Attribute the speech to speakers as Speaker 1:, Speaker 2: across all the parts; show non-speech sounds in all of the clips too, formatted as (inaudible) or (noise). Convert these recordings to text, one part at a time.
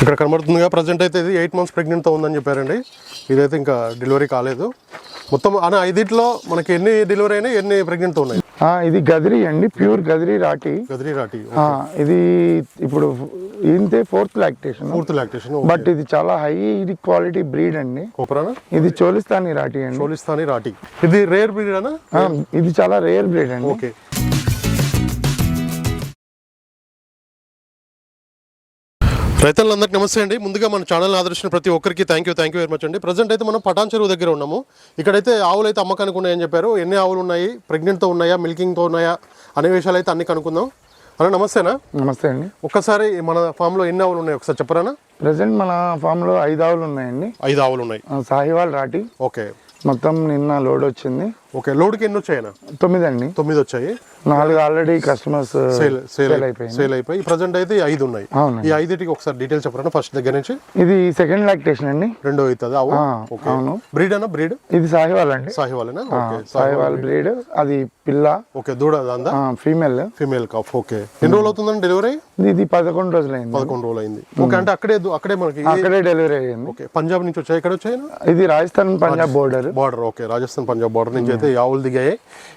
Speaker 1: ఇక్కడ కనబడుతుందిగా ప్రజెంట్ అయితే ఇది ఎయిట్ మంత్స్ ప్రెగ్నెంట్తో ఉందని చెప్పారండి. ఇదైతే ఇంకా డెలివరీ కాలేదు. మొత్తం అన్న ఐదింట్లో మనకి ఎన్ని డెలివరీ అయినాయి ఎన్ని ప్రెగ్నెంట్తో ఉన్నాయి?
Speaker 2: ఇది గదిరి అండి ప్యూర్ గదిరి రాటి.
Speaker 1: గదిరి రాటి
Speaker 2: ఇది ఇప్పుడు ఇంతే ఫోర్త్ లాక్టేషన్
Speaker 1: పూర్తి లాక్టేషన్
Speaker 2: బట్ ఇది చాలా హై ఇది క్వాలిటీ బ్రీడ్ అండి.
Speaker 1: కోపరానా
Speaker 2: ఇది చోలిస్తాని రాటి అండి.
Speaker 1: చోలిస్తాని రాటి. ఇది రేర్ బ్రీడ్ అనా
Speaker 2: ఇది చాలా రేర్ బ్రీడ్ అండి.
Speaker 1: ఓకే రైతులందరికీ నమస్తే అండి. ముందుగా మన ఛానల్ ఆదర్శించిన ప్రతి ఒక్కరికి thank you thank you very much అండి. ప్రజెంట్ అయితే మనం పటాన్ చెరువు దగ్గర ఉన్నాము. ఇక్కడైతే ఆవులు అయితే అమ్మకానికి ఉన్నాయని చెప్పారు. ఎన్ని ఆవులు ఉన్నాయి? ప్రెగ్నెంట్తో ఉన్నాయా? మిల్కింగ్తో ఉన్నాయా? అనే విషయాలు అయితే అన్ని కనుక్కుందాం. అన్న నమస్తేనా
Speaker 2: నమస్తే అండి.
Speaker 1: ఒక్కసారి మన ఫామ్లో ఎన్ని ఆవులు ఉన్నాయి? ఒకసారి చెప్పరానా
Speaker 2: ప్రజెంట్ మన ఫామ్లో ఐదు ఆవులు ఉన్నాయండి.
Speaker 1: ఐదు ఆవులు ఉన్నాయి.
Speaker 2: సాహివాల్ రాటి.
Speaker 1: ఓకే.
Speaker 2: మొత్తం నిన్న లోడ్ వచ్చింది.
Speaker 1: ఓకే లోడ్కి ఎన్ని వచ్చాయనా
Speaker 2: తొమ్మిది అండి
Speaker 1: తొమ్మిది వచ్చాయి
Speaker 2: నాలుగు already customers
Speaker 1: sale sale
Speaker 2: sale అయిపోయింది.
Speaker 1: సేల్ అయిపోయి ప్రజెంట్ అయితే ఐదు ఉన్నాయి ఈ ఐదుటికి ఒకసారి డీటెయిల్స్ చెప్పరా ఫస్ట్ దగ్గర నుంచి.
Speaker 2: ఇది సెకండ్ లాక్టేషన్ అండి.
Speaker 1: రెండో అవుతుంది
Speaker 2: అవును?
Speaker 1: బ్రీడ్ అన్న బ్రీడ్?
Speaker 2: ఇది సాహివాల్ అండి.
Speaker 1: సాహివాలేనా? Okay
Speaker 2: Sahiwal breed. అది పిల్ల.
Speaker 1: ఓకే దూడ అందా
Speaker 2: ఫీమేల్
Speaker 1: ఫీమేల్ కాఫ్ ఓకే. ఎన్ని రోజులు అవుతుందండి డెలివరీ
Speaker 2: ఇది పదకొండు రోజులైంది.
Speaker 1: పదకొండు రోజులు అయింది ఓకే అంటే అక్కడే అక్కడే మనకి
Speaker 2: అక్కడే డెలివరీ అయ్యింది.
Speaker 1: ఓకే పంజాబ్ నుంచి వచ్చాయి ఎక్కడ వచ్చాయి
Speaker 2: ఇది Rajasthan Punjab border
Speaker 1: border okay. Rajasthan Punjab border నుంచి అయితే ఆవులు దిగాయి.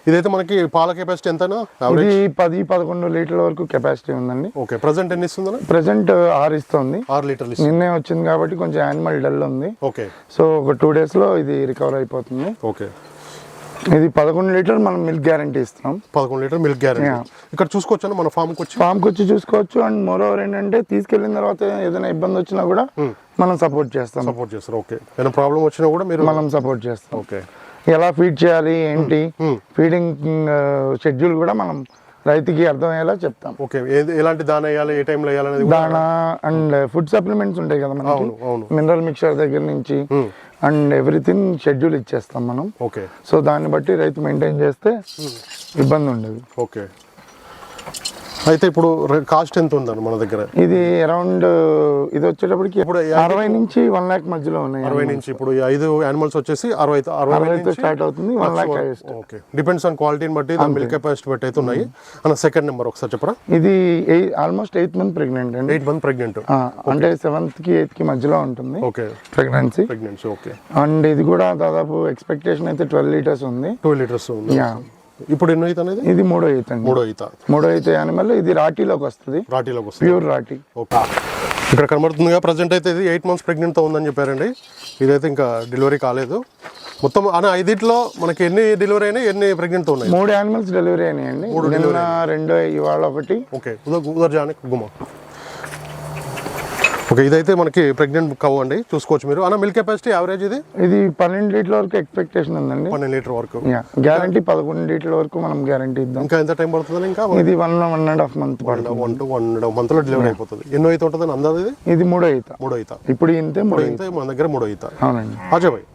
Speaker 1: ఇదైతే మనకి పాల కెపాసిటీ ఎంతనా యావరేజ్
Speaker 2: ఇది పది పదకొండు లీటర్ల వరకు కెపాసిటీ ఉందండి.
Speaker 1: ఓకే ప్రజెంట్ ఎన్ని ఇస్తుందన్న?
Speaker 2: ప్రెసెంట్ ఆరు ఇస్తుంది.
Speaker 1: ఆరు లీటర్లు ఇస్తుంది.
Speaker 2: నిన్నే వచ్చింది కాబట్టి కొంచెం యానిమల్ డల్ ఉంది.
Speaker 1: ఓకే.
Speaker 2: సో ఒక టూ డేస్లో ఇది రికవర్ అయిపోతుంది.
Speaker 1: ఓకే.
Speaker 2: ఇది పదకొండు లీటర్ మనం మిల్క్ గ్యారంటీ ఇస్తున్నాం.
Speaker 1: పదకొండు లీటర్ మిల్క్ గ్యారెంటీ ఇక్కడ చూసుకోవచ్చా మన ఫామ్కి వచ్చి
Speaker 2: ఫామ్కి వచ్చి చూసుకోవచ్చు. అండ్ మోర్ ఓవర్ ఏంటంటే తీసుకెళ్ళిన తర్వాత ఏదైనా ఇబ్బంది వచ్చినా కూడా మనం సపోర్ట్ చేస్తాం.
Speaker 1: సపోర్ట్ చేస్తారు. ఓకే ఏమైనా ప్రాబ్లం వచ్చినా కూడా మీరు
Speaker 2: మనం సపోర్ట్ చేస్తాం.
Speaker 1: ఓకే
Speaker 2: ఎలా ఫీడ్ చేయాలి ఏంటి? ఫీడింగ్ షెడ్యూల్ కూడా మనం రైతుకి అర్థమయ్యేలా చెప్తాం.
Speaker 1: ఓకే ఎలాంటి దాన వేయాలి ఏ టైంలో వేయాలనేది కూడా
Speaker 2: దానా అండ్ ఫుడ్ సప్లిమెంట్స్ ఉంటాయి కదా మనకి. మినరల్ మిక్చర్ దగ్గర నుంచి అండ్ ఎవ్రీథింగ్ షెడ్యూల్ ఇచ్చేస్తాం మనం.
Speaker 1: ఓకే.
Speaker 2: సో దాన్ని బట్టి రైతు మెయింటైన్ చేస్తే ఇబ్బంది ఉండదు.
Speaker 1: ఓకే. అయితే ఇప్పుడు కాస్ట్ ఎంత ఉందండి మన దగ్గర?
Speaker 2: ఇది అరౌండ్ ఇది వచ్చేటప్పటికి
Speaker 1: ఇప్పుడు
Speaker 2: అరవై నుంచి వన్ లాక్ మధ్యలో ఉన్నాయి
Speaker 1: అరవై నుంచి ఇప్పుడు ఐదు యానిమల్స్ వచ్చేసి అరవై అరవై
Speaker 2: స్టార్ట్ అవుతుంది one lakh
Speaker 1: okay depends on క్వాలిటీని బట్టి మిల్క్ కెపాసిటీ బట్టి అయితే ఉన్నాయి. అన్న సెకండ్ నెంబర్ ఒకసారి చెప్పరా?
Speaker 2: ఇది ఆల్మోస్ట్ ఎయిత్ మంత్ ప్రెగ్నెంట్ అండి.
Speaker 1: ఎయిట్ మంత్ ప్రెగ్నెంట్
Speaker 2: అంటే సెవెంత్కి ఎయిత్కి మధ్యలో ఉంటుంది
Speaker 1: okay
Speaker 2: pregnancy
Speaker 1: pregnancy okay
Speaker 2: and ఇది కూడా దాదాపు ఎక్స్పెక్టేషన్ అయితే ట్వెల్వ్ లీటర్స్ ఉంది.
Speaker 1: టూ లీటర్స్ ఉంది.
Speaker 2: యా
Speaker 1: ఇప్పుడు ఎన్నో ఈత అనేది?
Speaker 2: ఇది మూడో ఈత్ అండి.
Speaker 1: మూడో ఈత.
Speaker 2: మూడో ఈత యానిమల్ ఇది రాటీలోకి వస్తుంది.
Speaker 1: రాటీలోకి వస్తుంది.
Speaker 2: ప్యూర్ రాటీ.
Speaker 1: ఓకే. ఇక్కడ కనబడుతుందిగా ప్రజెంట్ అయితే ఇది ఎయిట్ మంత్స్ ప్రెగ్నెంట్తో ఉందని చెప్పారండి. ఇదైతే ఇంకా డెలివరీ కాలేదు. మొత్తం అన్న ఐదింట్లో మనకి ఎన్ని డెలివరీ అయినాయి ఎన్ని ప్రెగ్నెంట్తో ఉన్నాయి?
Speaker 2: మూడు యానిమల్స్ డెలివరీ అయినాయండి. నిన్న రెండో ఇవాళ ఒకటి.
Speaker 1: ఓకే. ఉదర్ ఉదర్ జానే గుమ్మ. ఓకే ఇదైతే మనకి ప్రెగ్నెంట్ కవ్ అండి. చూసుకోవచ్చు మీరు. అన్న మిల్క్ కెపాసిటీ యావరేజ్ ఇది?
Speaker 2: ఇది పన్నెండు లీటర్ల వరకు ఎక్స్పెక్టేషన్ ఉందండి.
Speaker 1: పన్నెండు లీటర్ వరకు.
Speaker 2: గ్యారంటీ పదకొండు లీటర్ల వరకు మనం గ్యారంటీ ఇద్దాం.
Speaker 1: ఇంకా ఎంత టైం పడుతుంది ఇంకా?
Speaker 2: ఇది one one and half month పడుతుంది.
Speaker 1: వన్ టు వన్ మంత్లో డెలివరీ అయిపోతుంది. ఎన్నో అయితే ఉంటుందని అందాది ఇది?
Speaker 2: ఇది మూడో ఈత.
Speaker 1: మూడో ఈత.
Speaker 2: ఇప్పుడు ఇంతే మూడో
Speaker 1: అయితే మన దగ్గర మూడో ఈత.
Speaker 2: అవునండి.
Speaker 1: అజయ్ భాయ్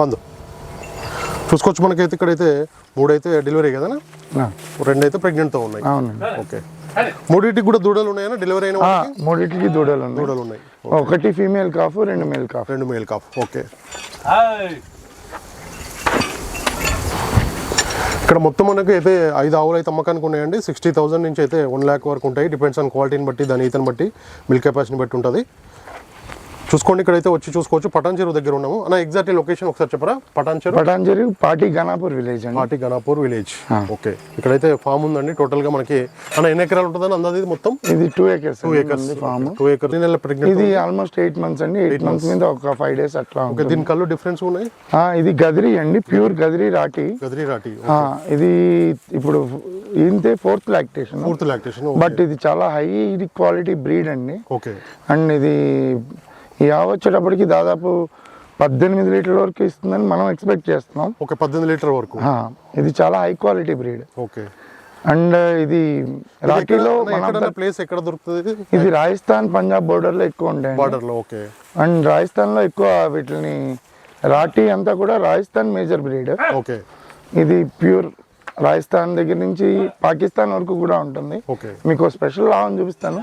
Speaker 1: బంధు. చూసుకోవచ్చు మనకైతే ఇక్కడైతే మూడైతే డెలివరీ కదా రెండు అయితే ప్రెగ్నెంట్తో ఉన్నాయి.
Speaker 2: అవునండి.
Speaker 1: ఓకే. మూడింటికి కూడా దూడలు ఉన్నాయన్నా డెలివరీ అయిన
Speaker 2: మూడింటికి దూడలు ఉన్నాయి.
Speaker 1: దూడలు ఉన్నాయి.
Speaker 2: ఒకటి ఫీమేల్ కాఫ్ రెండు మేల్ కాఫ్.
Speaker 1: రెండు మేల్ కాఫ్. ఓకే. ఇక్కడ మొత్తం మనకి అయితే ఐదు ఆవులు అయితే అమ్మకానికి ఉన్నాయండి. సిక్స్టీ థౌసండ్ నుంచి అయితే వన్ ల్యాక్ వరకు ఉంటాయి. డిపెండ్స్ ఆన్ క్వాలిటీని బట్టి దాని ఈతని బట్టి మిల్క్ కెపాసిటీని బట్టి ఉంటుంది. చూసుకోండి ఇక్కడైతే వచ్చి చూసుకోవచ్చు. పటాన్ చెరువు దగ్గర ఉన్నాము. అన్న ఎగ్జాక్ట్ లొకేషన్ ఒకసారి చెప్పరా? పటాన్ చెరువు
Speaker 2: పటాంజరి పాటి గణాపూర్ విలేజ్ అండి.
Speaker 1: Pati Ganapur village okay. ఇక్కడైతే ఫామ్ ఉందండి. టోటల్గా మనకి అన్న ఎన్ని ఎకరాలు ఉంటుందని అందాది మొత్తం?
Speaker 2: ఇది two acres
Speaker 1: two acres
Speaker 2: farm
Speaker 1: two acres నెల ప్రెగ్నెంట్
Speaker 2: ఇది ఆల్మోస్ట్ ఎయిట్ మంత్స్ అండి. ఎయిట్ మంత్స్ మీద ఒక ఫైవ్ డేస్ అట్లా
Speaker 1: ఓకే దీని కళ్ళు డిఫరెన్స్ ఉన్నాయి?
Speaker 2: ఇది గదిరి అండి. ప్యూర్ గదిరి రాటి.
Speaker 1: గదిరి రాటి
Speaker 2: ఇది ఇప్పుడు ఇంతే ఫోర్త్ లాక్టేషన్
Speaker 1: పూర్తి లాక్టేషన్
Speaker 2: బట్ ఇది చాలా హై ఇది క్వాలిటీ బ్రీడ్ అండి.
Speaker 1: ఓకే
Speaker 2: అండ్ ఇది ఆవు వచ్చేటప్పటికి దాదాపు పద్దెనిమిది లీటర్ల వరకు ఇస్తుందని మనం ఎక్స్పెక్ట్ చేస్తున్నాం.
Speaker 1: ఓకే పద్దెనిమిది లీటర్ వరకు?
Speaker 2: ఇది చాలా high quality breed
Speaker 1: okay.
Speaker 2: And ఇది రాటీలో
Speaker 1: ఎక్కడ ప్లేస్ ఎక్కడ దొరుకుతుంది ఇది?
Speaker 2: రాజస్థాన్ పంజాబ్ బోర్డర్లో ఎక్కువ ఉంటాయి
Speaker 1: బార్డర్లో ఓకే.
Speaker 2: అండ్ రాజస్థాన్లో ఎక్కువ వీటిని రాటీ అంతా కూడా రాజస్థాన్ మేజర్ బ్రీడ్
Speaker 1: ఓకే.
Speaker 2: ఇది ప్యూర్ రాజస్థాన్ దగ్గర నుంచి పాకిస్తాన్ వరకు కూడా ఉంటుంది.
Speaker 1: ఓకే.
Speaker 2: మీకు స్పెషల్ లావని చూపిస్తాను.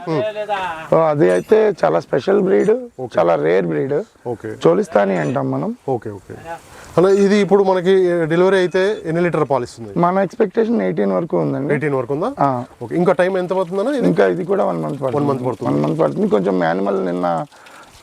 Speaker 2: సో అది అయితే చాలా స్పెషల్ బ్రీడ్ చాలా రేర్ బ్రీడ్.
Speaker 1: ఓకే.
Speaker 2: చోలిస్తాని అంటాం మనం.
Speaker 1: Okay okay. అలా ఇది ఇప్పుడు మనకి డెలివరీ అయితే ఎన్ని లీటర్ పాలు ఇస్తుంది?
Speaker 2: మన ఎక్స్పెక్టేషన్ ఎయిటీన్ వరకు ఉందండి.
Speaker 1: ఎయిటీన్ వరకు ఉందా?
Speaker 2: ఆ,
Speaker 1: ఓకే. ఇంకా టైం ఎంత పడుతుందన్నా ఇది?
Speaker 2: ఇంకా ఇది కూడా వన్ మంత్ పడుతుంది.
Speaker 1: month పడుతుంది.
Speaker 2: వన్ మంత్ పడుతుంది. కొంచెం యానిమల్ నిన్న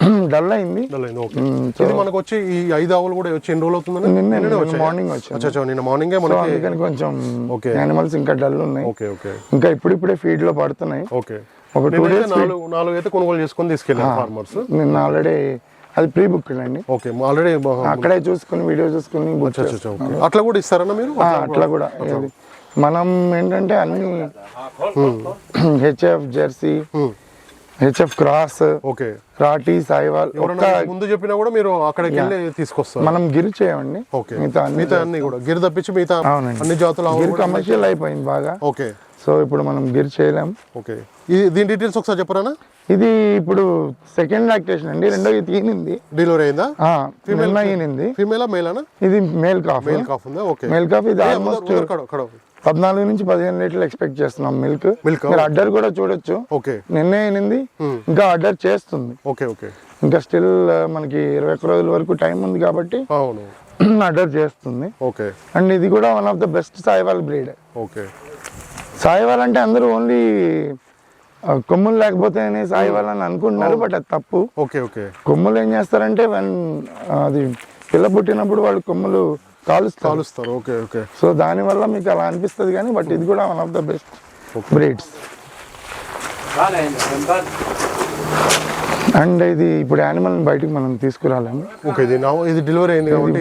Speaker 2: (clears throat) డల్ అయింది
Speaker 1: ఓకే. ఇది మనకు వచ్చి ఈ ఐదు ఆవులు కూడా వచ్చి ఎన్ని రోజులు అవుతుందని
Speaker 2: నిన్నే? మార్నింగ్
Speaker 1: అచ్చా నిన్న మార్నింగే మనకి
Speaker 2: అందుకని కొంచెం
Speaker 1: Okay.
Speaker 2: యానిమల్స్ ఇంకా డల్ ఉన్నాయి
Speaker 1: ఓకే ఓకే.
Speaker 2: ఇంకా ఇప్పుడిప్పుడే ఫీడ్లో పడుతున్నాయి.
Speaker 1: ఓకే.
Speaker 2: ఒక టూ డేస్
Speaker 1: నాలుగు నాలుగు అయితే కొనుగోలు చేసుకొని తీసుకెళ్ళాను ఫార్మర్స్
Speaker 2: నిన్న ఆల్రెడీ అది ప్రీ బుక్ అండి.
Speaker 1: ఓకే ఆల్రెడీ
Speaker 2: అక్కడే చూసుకుని వీడియో చూసుకుని.
Speaker 1: అట్లా కూడా ఇస్తారన్నా మీరు?
Speaker 2: అట్లా కూడా. మనం ఏంటంటే అన్ని (clears throat) HF Jersey. HF cross
Speaker 1: okay.
Speaker 2: Rathi Sahiwal
Speaker 1: ముందు చెప్పినా కూడా మీరు అక్కడికి వెళ్ళి తీసుకొస్తారు.
Speaker 2: మనం గిరి చేయమండి.
Speaker 1: ఓకే.
Speaker 2: మిగతా
Speaker 1: మిగతా అన్ని కూడా. గిరి తప్పించి మిగతా
Speaker 2: అవునండి.
Speaker 1: అన్ని జాతుల
Speaker 2: గిరి కమర్షియల్ అయిపోయింది బాగా.
Speaker 1: ఓకే.
Speaker 2: సో ఇప్పుడు మనం గిరి చేయలేం.
Speaker 1: ఓకే. ఇది దీని డీటెయిల్స్ ఒకసారి చెప్పరానా?
Speaker 2: ఇది ఇప్పుడు సెకండ్ లాక్టేషన్ అండి. రెండో ఇది ఈనింది.
Speaker 1: డెలివరీ అయిందా?
Speaker 2: నిన్న ఈనింది.
Speaker 1: ఫీమేలా మేలానా
Speaker 2: ఇది మేల్ కాఫ్.
Speaker 1: మేల్ కాఫ్ ఉందా? ఓకే.
Speaker 2: మేల్ కాఫ్ ఇది ఆల్మోస్ట్ పద్నాలుగు నుంచి పదిహేను లీటర్లు ఎక్స్పెక్ట్ చేస్తున్నాం మిల్క్
Speaker 1: Milk,
Speaker 2: మీరు అడ్డర్ కూడా చూడొచ్చు.
Speaker 1: ఓకే
Speaker 2: నిన్నే ఈనింది ఇంకా అడ్డర్ చేస్తుంది.
Speaker 1: ఓకే ఓకే
Speaker 2: ఇంకా స్టిల్ మనకి ఇరవై ఒక్క రోజుల వరకు టైం ఉంది కాబట్టి
Speaker 1: అవును. (clears throat)
Speaker 2: అడ్డర్ చేస్తుంది.
Speaker 1: ఓకే
Speaker 2: అండ్ ఇది కూడా one of the best Sahiwal breed
Speaker 1: okay
Speaker 2: Sahiwal అంటే అందరూ ఓన్లీ కొమ్ములు లేకపోతేనే సాయివాల్ అని అనుకుంటున్నారు బట్ అది తప్పు.
Speaker 1: ఓకే ఓకే
Speaker 2: కొమ్ములు ఏం చేస్తారంటే వన్ అది పిల్ల పుట్టినప్పుడు వాళ్ళు కొమ్ములు కాలుస్తారు.
Speaker 1: కాలుస్తారు. Okay okay.
Speaker 2: సో దానివల్ల మీకు అలా అనిపిస్తుంది కానీ బట్ ఇది కూడా one of the best breeds and ఇది ఇప్పుడు యానిమల్ బయటికి మనం తీసుకురాలేము.
Speaker 1: ఓకే ఇది నా ఇది డెలివరీ అయింది కాబట్టి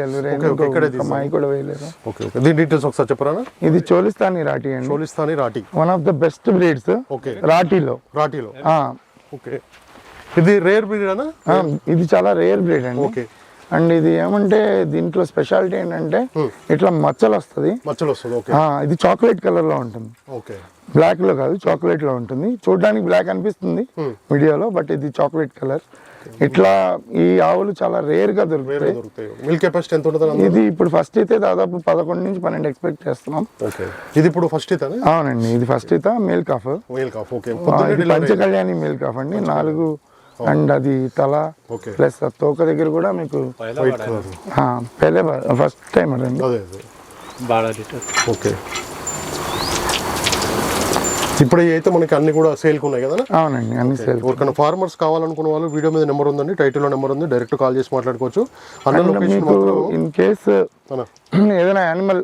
Speaker 2: డెలివరీ
Speaker 1: ఓకే ఓకే ఇక్కడే
Speaker 2: అయింది మాయి కూడా వేయలేదు.
Speaker 1: Okay okay. దీని డీటెయిల్స్ ఒకసారి చెప్పరానా?
Speaker 2: ఇది చోలిస్తాని రాటి అండి.
Speaker 1: Cholistani Rathi
Speaker 2: one of the best breeds
Speaker 1: okay.
Speaker 2: రాటిలో
Speaker 1: రాటిలో ఓకే. ఇది రేర్ బ్రీడ్ అనా?
Speaker 2: ఇది చాలా రేర్ బ్రీడ్ అండి.
Speaker 1: ఓకే.
Speaker 2: అండ్ ఇది ఏమంటే దీంట్లో స్పెషాలిటీ ఏంటంటే ఇట్లా మచ్చలు వస్తుంది
Speaker 1: మచ్చలు
Speaker 2: ఇది చాక్లెట్ కలర్లో ఉంటుంది. బ్లాక్లో కాదు చాక్లెట్లో ఉంటుంది. చూడడానికి బ్లాక్ అనిపిస్తుంది వీడియోలో బట్ ఇది చాక్లెట్ కలర్. ఇట్లా ఈ ఆవులు చాలా
Speaker 1: రేర్గా
Speaker 2: దొరుకుతాయి? ఇది ఇప్పుడు ఫస్ట్ అయితే దాదాపు పదకొండు నుంచి పన్నెండు ఎక్స్పెక్ట్ చేస్తున్నాం.
Speaker 1: ఇది ఇప్పుడు ఫస్ట్
Speaker 2: అవునండి ఇది ఫస్ట్ అయితే మేల్ కాఫ్
Speaker 1: డెలివరీ
Speaker 2: పంచకళ్యాణి మేల్ కాఫ్ అండి. నాలుగు అండ్ అది తల ప్లస్ ఆ తోక దగ్గర కూడా మీకు ఫస్ట్ టైం అండి.
Speaker 1: ఓకే. ఇప్పుడు అయితే మనకి అన్ని కూడా సేల్కి ఉన్నాయి కదా
Speaker 2: అవునండి అన్ని సేల్
Speaker 1: ఎవరికైనా ఫార్మర్స్ కావాలనుకున్న వాళ్ళు వీడియో మీద నెంబర్ ఉందండి టైటిల్లో నెంబర్ ఉంది డైరెక్ట్ కాల్ చేసి మాట్లాడుకోవచ్చు. అన్న
Speaker 2: ఇన్ కేస్ (clears throat) ఏదైనా యానిమల్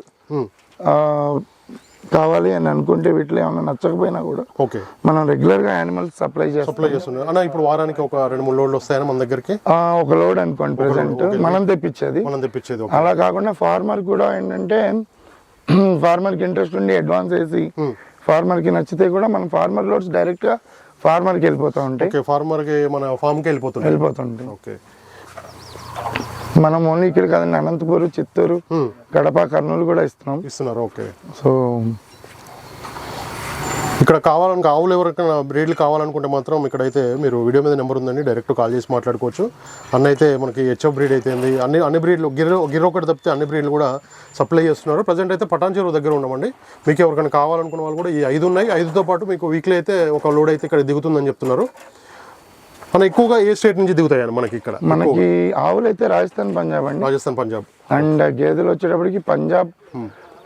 Speaker 2: కావాలి అని అనుకుంటే వీటిలో ఏమైనా నచ్చకపోయినా కూడా
Speaker 1: ఓకే.
Speaker 2: మనం రెగ్యులర్గా యానిమల్స్ సప్లై చేస్తాం.
Speaker 1: అప్లై చేస్తున్నారు. అన్న ఇప్పుడు వారానికి ఒక రెండు మూడు లోడ్లు వస్తాయని మన దగ్గరికి?
Speaker 2: ఒక లోడ్ అనుకోండి ప్రెసెంట్ మనం తెప్పించేది.
Speaker 1: మనం తెప్పించేది
Speaker 2: అలా కాకుండా ఫార్మర్ కూడా ఏంటంటే (clears throat) ఫార్మర్కి ఇంట్రెస్ట్ ఉండి అడ్వాన్స్ వేసి ఫార్మర్కి నచ్చితే కూడా మనం ఫార్మర్ లోడ్స్ డైరెక్ట్గా ఫార్మర్కి వెళ్ళిపోతూ ఉంటాయి.
Speaker 1: ఫార్మర్కి మన ఫామ్కి వెళ్ళిపోతుంది
Speaker 2: వెళ్ళిపోతుంటాయి.
Speaker 1: ఓకే.
Speaker 2: మనం ఓన్లీ ఇక్కడ కాదండి అనంతపురం చిత్తూరు
Speaker 1: ఉమ్,
Speaker 2: కడప కర్నూలు కూడా ఇస్తున్నాం.
Speaker 1: ఇస్తున్నారు ఓకే
Speaker 2: సో
Speaker 1: ఇక్కడ కావాలనుకో ఆవులు ఎవరికైనా బ్రీడ్లు కావాలనుకుంటే మాత్రం ఇక్కడైతే మీరు వీడియో మీద నెంబర్ ఉందండి డైరెక్ట్ కాల్ చేసి మాట్లాడుకోవచ్చు. అన్న అయితే మనకి హెచ్ఎఫ్ బ్రీడ్ అయితే ఉంది. అన్ని అన్ని బ్రీడ్లు గిర్ర గిర్ర ఒకటి తప్పితే అన్ని బ్రీడ్లు కూడా సప్లై చేస్తున్నారు. ప్రజెంట్ అయితే పటాన్ చెరువు దగ్గర ఉన్నామండి మీకు ఎవరికైనా కావాలనుకున్న వాళ్ళు కూడా ఈ ఐదు ఉన్నాయి. ఐదుతో పాటు మీకు వీక్లీ అయితే ఒక లోడ్ అయితే ఇక్కడ దిగుతుందని చెప్తున్నారు. మన ఎక్కువగా ఏ స్టేట్ నుంచి దిగుతాయని మనకి ఇక్కడ?
Speaker 2: మనకి ఆవులు అయితే రాజస్థాన్ పంజాబ్ అండి.
Speaker 1: రాజస్థాన్ పంజాబ్.
Speaker 2: అండ్ గేదెలు వచ్చేటప్పటికి పంజాబ్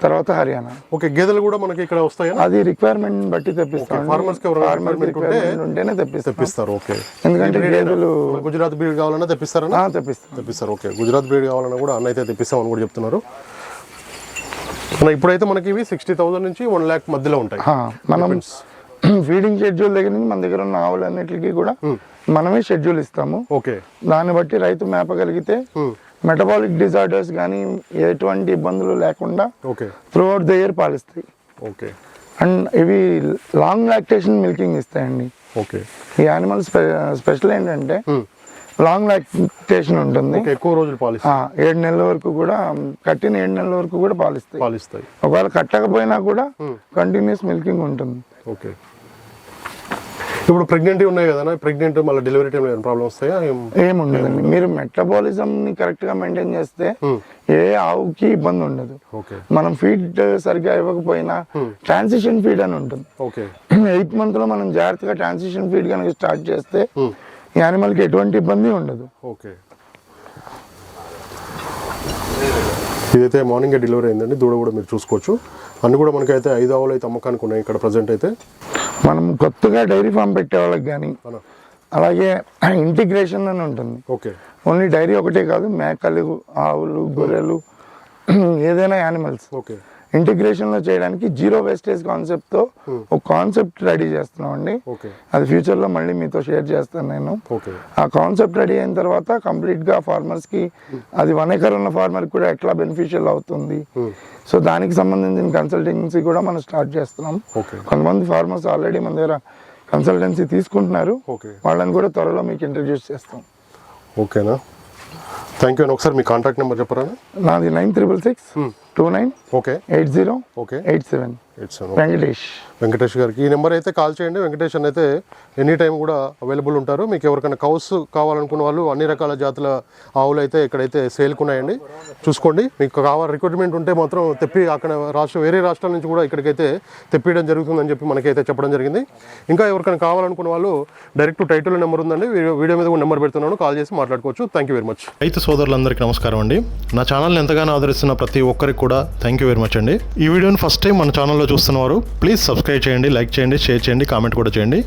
Speaker 2: తర్వాత హర్యానా.
Speaker 1: ఓకే గేదెలు కూడా మనకి ఇక్కడ వస్తాయా?
Speaker 2: అది రిక్వైర్మెంట్ బట్టి తెప్పిస్తాం.
Speaker 1: farmers కి ఎవరైనా
Speaker 2: ఫార్మర్
Speaker 1: requirement ఉంటే
Speaker 2: రిక్వైర్మెంట్ ఉంటేనే తెప్పిస్తాం.
Speaker 1: తెప్పిస్తారు ఓకే.
Speaker 2: ఎందుకంటే గేదెలు
Speaker 1: గుజరాత్ బ్రీడ్ కావాలన్నా తెప్పిస్తారన్నా
Speaker 2: ఆ, తెప్పిస్తాం.
Speaker 1: తెప్పిస్తారు ఓకే. గుజరాత్ బ్రీడ్ కావాలన్నా కూడా అన్న అయితే తెప్పిస్తామని కూడా చెప్తున్నారు. మన ఇప్పుడైతే మనకి ఇవి సిక్స్టీ థౌసండ్ నుంచి వన్ ల్యాక్ మధ్యలో ఉంటాయి.
Speaker 2: మనం ఫీడింగ్ షెడ్యూల్ (clears throat) దగ్గర నుంచి మన దగ్గర ఉన్న ఆవులన్నిటికీ కూడా మనమే షెడ్యూల్ ఇస్తాము.
Speaker 1: ఓకే.
Speaker 2: దాన్ని బట్టి రైతు మేపగలిగితే మెటబాలిక్ డిజార్డర్స్ కానీ ఎటువంటి ఇబ్బందులు లేకుండా
Speaker 1: okay.
Speaker 2: Throughout the year పాలిస్తాయి.
Speaker 1: ఓకే.
Speaker 2: అండ్ ఇవి లాంగ్ లాక్టేషన్ మిల్కింగ్ ఇస్తాయండి.
Speaker 1: ఓకే.
Speaker 2: ఈ యానిమల్ స్పెషల్ ఏంటంటే లాంగ్ లాక్టేషన్ ఉంటుంది.
Speaker 1: ఎక్కువ రోజులు పాలిస్తాయి.
Speaker 2: ఏడు నెలల వరకు కూడా కట్టిన ఏడు నెలల వరకు కూడా పాలిస్తాయి.
Speaker 1: పాలిస్తాయి.
Speaker 2: ఒకవేళ కట్టకపోయినా కూడా కంటిన్యూస్ మిల్కింగ్ ఉంటుంది.
Speaker 1: ఓకే. ఇప్పుడు ప్రెగ్నెంట్ ఉన్నాయి కదా ప్రెగ్నెంట్ మళ్ళీ డెలివరీ టైంలో ఏమైనా ప్రాబ్లం వస్తాయా?
Speaker 2: ఏముండదండి. మీరు మెటబాలిజం ని కరెక్ట్గా మెయింటైన్ చేస్తే ఏ ఆవుకి ఇబ్బంది ఉండదు. మనం ఫీడ్ సరిగ్గా ఇవ్వకపోయినా ట్రాన్సిషన్ ఫీడ్ అని ఉంటుంది.
Speaker 1: ఓకే
Speaker 2: ఎయిత్ మంత్లో మనం జాగ్రత్తగా ట్రాన్సిషన్ ఫీడ్ కనుక స్టార్ట్ చేస్తే ఈ యానిమల్కి ఎటువంటి ఇబ్బంది ఉండదు.
Speaker 1: ఓకే ఇదైతే మార్నింగ్ డెలివరీ అయిందండి. దూడ కూడా మీరు చూసుకోవచ్చు. అన్ని కూడా మనకైతే ఐదు ఆవులు అయితే అమ్మకానికి ఉన్నాయి ఇక్కడ ప్రజెంట్ అయితే.
Speaker 2: మనం కొత్తగా డైరీ ఫామ్ పెట్టే వాళ్ళకి కానీ అలాగే ఇంటిగ్రేషన్ అని ఉంటుంది.
Speaker 1: ఓకే.
Speaker 2: ఓన్లీ డైరీ ఒకటే కాదు మేకలు ఆవులు గొర్రెలు ఏదైనా యానిమల్స్.
Speaker 1: ఓకే.
Speaker 2: ఇంటిగ్రేషన్లో చేయడానికి జీరో వేస్టేజ్ కాన్సెప్ట్తో ఒక కాన్సెప్ట్ రెడీ చేస్తున్నాం అండి అది ఫ్యూచర్లో మళ్ళీ మీతో షేర్ చేస్తాను నేను. ఆ కాన్సెప్ట్ రెడీ అయిన తర్వాత కంప్లీట్గా ఫార్మర్స్కి అది వన్ ఎకర్ ఉన్న ఫార్మర్కి కూడా ఎట్లా బెనిఫిషియల్ అవుతుంది. సో దానికి సంబంధించిన కన్సల్టెన్సీ కూడా మనం స్టార్ట్ చేస్తున్నాం. కొంతమంది ఫార్మర్స్ ఆల్రెడీ మన దగ్గర కన్సల్టెన్సీ తీసుకుంటున్నారు. వాళ్ళని కూడా త్వరలో మీకు ఇంట్రడ్యూస్ చేస్తాం.
Speaker 1: ఓకేనా థ్యాంక్ యూ అండి ఒకసారి మీ కాంటాక్ట్ నెంబర్ చెప్పరా
Speaker 2: నాది nine triple six two nine
Speaker 1: okay.
Speaker 2: Eight zero
Speaker 1: okay.
Speaker 2: Eight seven
Speaker 1: it's
Speaker 2: Venkatesh
Speaker 1: Venkatesh గారికి ఈ నెంబర్ అయితే కాల్ చేయండి. వెంకటేష్ అని అయితే ఎనీ టైం కూడా అవైలబుల్ ఉంటారు. మీకు ఎవరికైనా కౌస్ కావాలనుకున్న వాళ్ళు అన్ని రకాల జాతుల ఆవులు అయితే ఇక్కడైతే సేల్కి ఉన్నాయండి చూసుకోండి. మీకు కావాలి రిక్రూట్మెంట్ ఉంటే మాత్రం తెప్పి అక్కడ రాష్ట్ర వేరే రాష్ట్రాల నుంచి కూడా ఇక్కడికైతే తెప్పియడం జరుగుతుందని చెప్పి మనకైతే చెప్పడం జరిగింది. ఇంకా ఎవరికైనా కావాలనుకున్న వాళ్ళు డైరెక్ట్ టైటిల్ నెంబర్ ఉందండి. వీడియో వీడియో మీద కూడా నెంబర్ పెడుతున్నాను. కాల్ చేసి మాట్లాడుకోవచ్చు. థ్యాంక్ యూ వెరీ మచ్ రైతు సోదరులందరికీ నమస్కారం అండి. నా ఛానల్ని ఎంతగానో ఆదరిస్తున్న ప్రతి ఒక్కరికి కూడా థ్యాంక్ యూ వెరీ మచ్ అండి. ఈ వీడియోని ఫస్ట్ టైం మన ఛానల్లో చూస్తున్నవారు ప్లీజ్ సబ్స్క్రైబ్ చేయండి లైక్ చేయండి షేర్ చేయండి కామెంట్ కూడా చేయండి.